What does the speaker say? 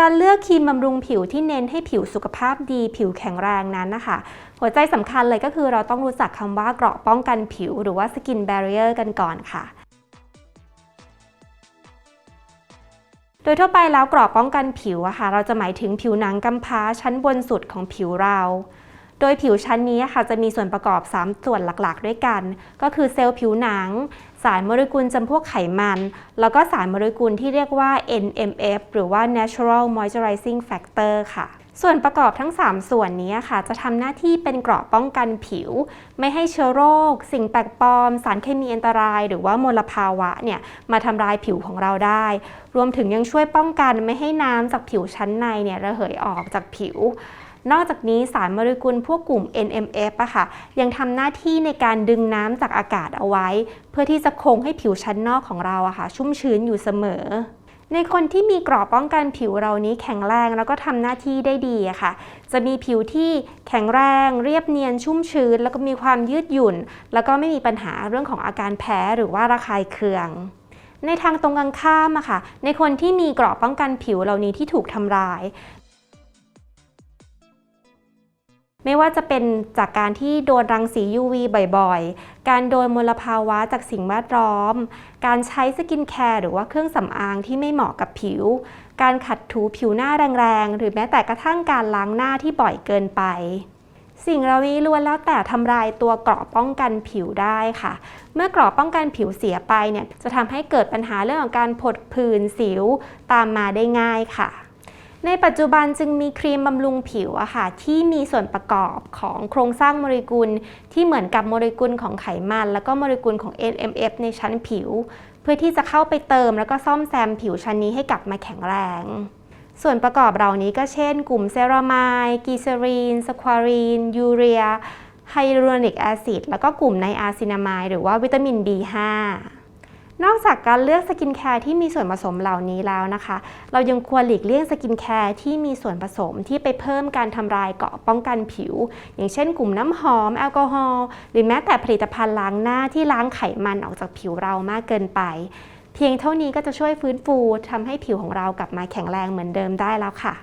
การเลือกครีมบำรุงผิวที่เน้นให้ผิวสุขภาพดี ผิวแข็งแรงนั้นนะคะ หัวใจสำคัญเลยก็คือเราต้องรู้จักคำว่าเกราะป้องกันผิว หรือว่าสกินแบเรียร์กันก่อนค่ะโดยทั่วไปแล้วกรอบป้องกันผิวอะค่ะเราจะหมายถึงผิวหนังกำพร้าชั้นบนสุดของผิวเรา โดยผิวชั้นนี้ค่ะจะมีส่วนประกอบ 3 ส่วนหลักๆ ด้วยกัน ก็คือเซลล์ผิวหนัง สารโมเลกุลจำพวกไขมัน แล้วก็สารโมเลกุลที่เรียกว่า NMF หรือว่า Natural Moisturizing Factor ค่ะส่วนประกอบทั้ง 3 ส่วนนี้ค่ะ จะทำหน้าที่เป็นเกราะป้องกันผิว ไม่ให้เชื้อโรค สิ่งแปลกปลอม สารเคมีอันตราย หรือว่ามลภาวะเนี่ยมาทำลายผิวของเราได้ รวมถึงยังช่วยป้องกันไม่ให้น้ำจากผิวชั้นในเนี่ยระเหยออกจากผิว นอกจากนี้สารโมเลกุลพวกกลุ่ม NMF อะค่ะ ยังทำหน้าที่ในการดึงน้ำจากอากาศเอาไว้ เพื่อที่จะคงให้ผิวชั้นนอกของเราอะค่ะ ชุ่มชื้นอยู่เสมอในคนที่มีเกราะป้องกันผิวเรานี้แข็งแรงแล้วก็ทำหน้าที่ได้ดีอะค่ะ จะมีผิวที่แข็งแรง เรียบเนียนชุ่มชื้น แล้วก็มีความยืดหยุ่น แล้วก็ไม่มีปัญหาเรื่องของอาการแพ้หรือว่าระคายเคือง ในทางตรงกันข้ามอะค่ะ ในคนที่มีเกราะป้องกันผิวเหล่านี้ที่ถูกทำลาย ไม่ว่าจะเป็นจากการที่โดนรังสี UV บ่อยๆ การโดนมลภาวะจากสิ่งแวดล้อม การใช้สกินแคร์หรือว่าเครื่องสำอางที่ไม่เหมาะกับผิว การขัดถูผิวหน้าแรงๆ หรือแม้แต่กระทั่งการล้างหน้าที่บ่อยเกินไป สิ่งเหล่านี้ล้วนแล้วแต่ทำลายตัวเกราะป้องกันผิวได้ค่ะ เมื่อเกราะป้องกันผิวเสียไปเนี่ยจะทำให้เกิดปัญหาเรื่องของการผดผื่นสิวตามมาได้ง่ายค่ะ ในปัจจุบันจึงมีครีมบำรุงผิวอะค่ะที่มีส่วนประกอบของโครงสร้างโมเลกุล ที่เหมือนกับโมเลกุลของไขมัน แล้วก็โมเลกุลของ NMF ในชั้นผิว เพื่อที่จะเข้าไปเติมแล้วก็ซ่อมแซมผิวชั้นนี้ให้กลับมาแข็งแรง ส่วนประกอบเหล่านี้ก็เช่น กลุ่มเซรามายกีเซรีน สควารีน ยูเรียไฮลูโรนิกแอซิดแล้วก็กลุ่มไนอาซินามายหรือว่าวิตามิน B5 นอกจากการเลือกสกินแคร์ที่มีส่วนผสมเหล่านี้แล้วนะคะ เรายังควรหลีกเลี่ยงสกินแคร์ที่มีส่วนผสมที่ไปเพิ่มการทำลายเกราะป้องกันผิว อย่างเช่นกลุ่มน้ำหอม แอลกอฮอล์หรือแม้แต่ผลิตภัณฑ์ล้างหน้าที่ล้างไขมันออกจากผิวเรามากเกินไป เพียงเท่านี้ก็จะช่วยฟื้นฟูทำให้ผิวของเรากลับมาแข็งแรงเหมือนเดิมได้แล้วค่ะ